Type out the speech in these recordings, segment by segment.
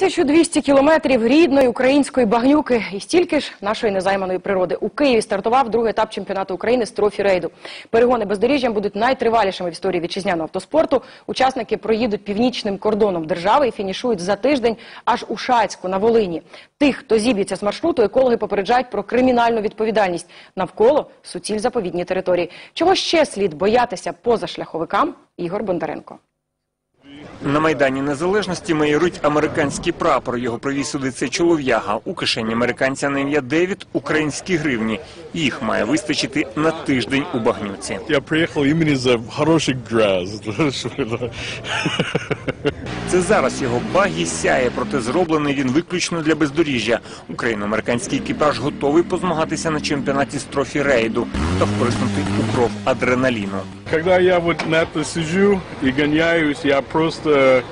1200 кілометрів рідної української багнюки і стільки ж нашої незайманої природи. У Києві стартував другий етап чемпіонату України з трофі-рейду. Перегони бездоріжжям будуть найтривалішими в історії вітчизняного автоспорту. Учасники проїдуть північним кордоном держави і фінішують за тиждень аж у Шацьку на Волині. Тих, хто зіб'ється з маршруту, екологи попереджають про кримінальну відповідальність. Навколо суціль заповідні території. Чого ще слід боятися поза шляховикам? Ігор Бондаренко. На Майдані Незалежності майорить американський прапор. Його привіз сюди цей чолов'яга. У кишені американця на ім'я Девід – українські гривні. Їх має вистачити на тиждень у багнюці. Я приїхав імені за хороший граз. Це зараз його багі сяє, проте зроблений він виключно для бездоріжжя. Україно-американський екіпаж готовий позмагатися на чемпіонаті з трофі-рейду та вприснути у кров адреналіну. Когда я вот на это сижу и гоняюсь, я просто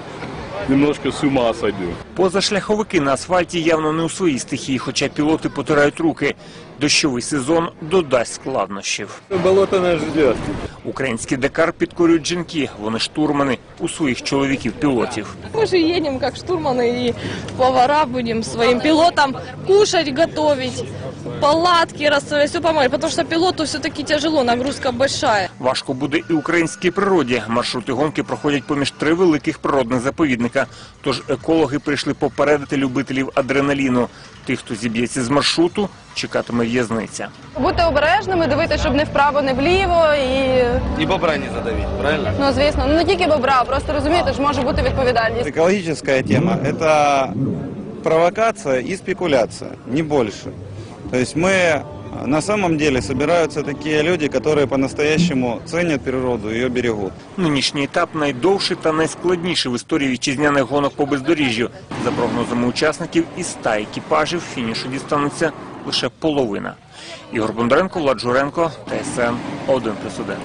немножко с ума сойду. Позашляховики на асфальті явно не у своїй стихії, хоча пілоти потирають руки. Дощовий сезон додасть складнощів. Болото нас ждет. Український Декар підкорюють жінки. Вони штурмани у своїх чоловіків-пілотів. Мы же едем как штурманы и повара будем своим пилотам кушать, готовить, палатки расставлять, все помочь, потому что пилоту все-таки тяжело, нагрузка большая. Важко буде і українській природі. Маршрути гонки проходять поміж три великих природних заповідника. Тож екологи прийшли попередити любителів адреналіну. Тих, хто зіб'ється з маршруту, чекатиме в'язниця. Бути обережними, дивитися, щоб не вправо, не вліво і И бобра не задавить, правильно? ну звісно, ну не тільки бобра, просто розумієте, ж може бути відповідальність. Экологическая тема – это провокация и спекуляция, не больше. То есть мы, на самом деле, собираются такие люди, которые по-настоящему ценят природу и ее берегут. Нинішній етап найдовший та найскладніший в історії вітчизняних гонок по бездоріжжю. За прогнозами учасників, із ста екіпажів фінішу дістанеться лише половина. Ігор Бондаренко, Влад Журенко, ТСН 1+,1.